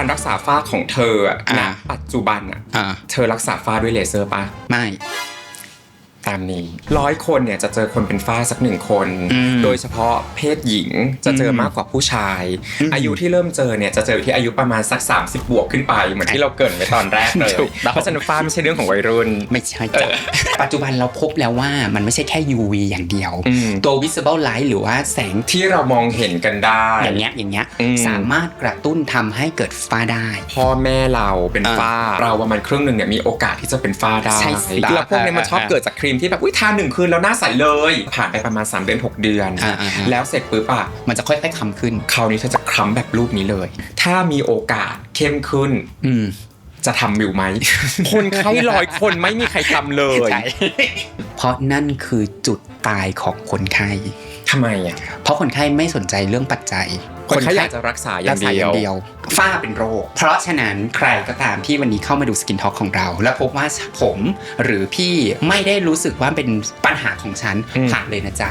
การรักษาฝ้าของเธออะอ่าณปัจจุบันอะอ่าเธอรักษาฝ้าด้วยเลเซอร์ปะไม่ ตามนี้ร้อยคนเนี่ยจะเจอคนเป็นฝ้าสักหนึ่งคนอืมโดยเฉพาะเพศหญิงจะเจอมากกว่าผู้ชายอืมอายุที่เริ่มเจอเนี่ยจะเจอที่อายุประมาณสัก 30 บวกขึ้นไป เหมือนที่เราเกรินไว้ตอนแรกเลยถูกต้องเพราะฉะนั้นฝ้าไม่ใช่เรื่องของวัยรุ่น ไม่ใช่จ้ะปัจจุบันเราพบแล้วว่ามันไม่ใช่แค่ UV อย่างเดียวอืมตัว visible light หรือว่าแสงที่เรามองเห็นกันได้อย่างเงี้ยอย่างเงี้ยอืมสามารถกระตุ้นทำให้เกิดฝ้าได้ พ่อแม่เราเป็นอ่าฝ้าเราว่ามันครึ่งหนึ่งเนี่ยมีโอกาสที่จะเป็นฝ้าได้ใช่สิแล้วพวกเนี้ยมันชอบอ่าเกิดจากครีมที่แบบอุ้ยทาหนึ่งคืนแล้วหน้าใสเลย ผ่านไปประมาณ 3 เดือน 6 เดือน อ่าอ่าอ่า แล้วเสร็จปุ๊บอะ มันจะค่อยๆคำขึ้น คราวนี้เธอจะคล้ำแบบรูปนี้เลย ถ้ามีโอกาสเข้มขึ้นอืมจะทำอยู่ไหม คนไข้ร้อยคนไม่มีใครทำเลยใช่ เพราะนั่นคือจุดตายของคนไข้ ทำไมอะ เพราะคนไข้ไม่สนใจเรื่องปัจจัย คนไข้อยากจะรักษาอย่ารังกษาเดีอยวย่างเดียว ฝ้าเป็นโรค เพราะฉะนั้นใครก็ตามที่วันนี้เข้ามาดูสกินท็อกของเรา แล้วพบว่าผมหรือพี่ไม่ได้รู้สึกว่าเป็นปัญหาของฉันอืมผ่านเลยนะจ๊ะ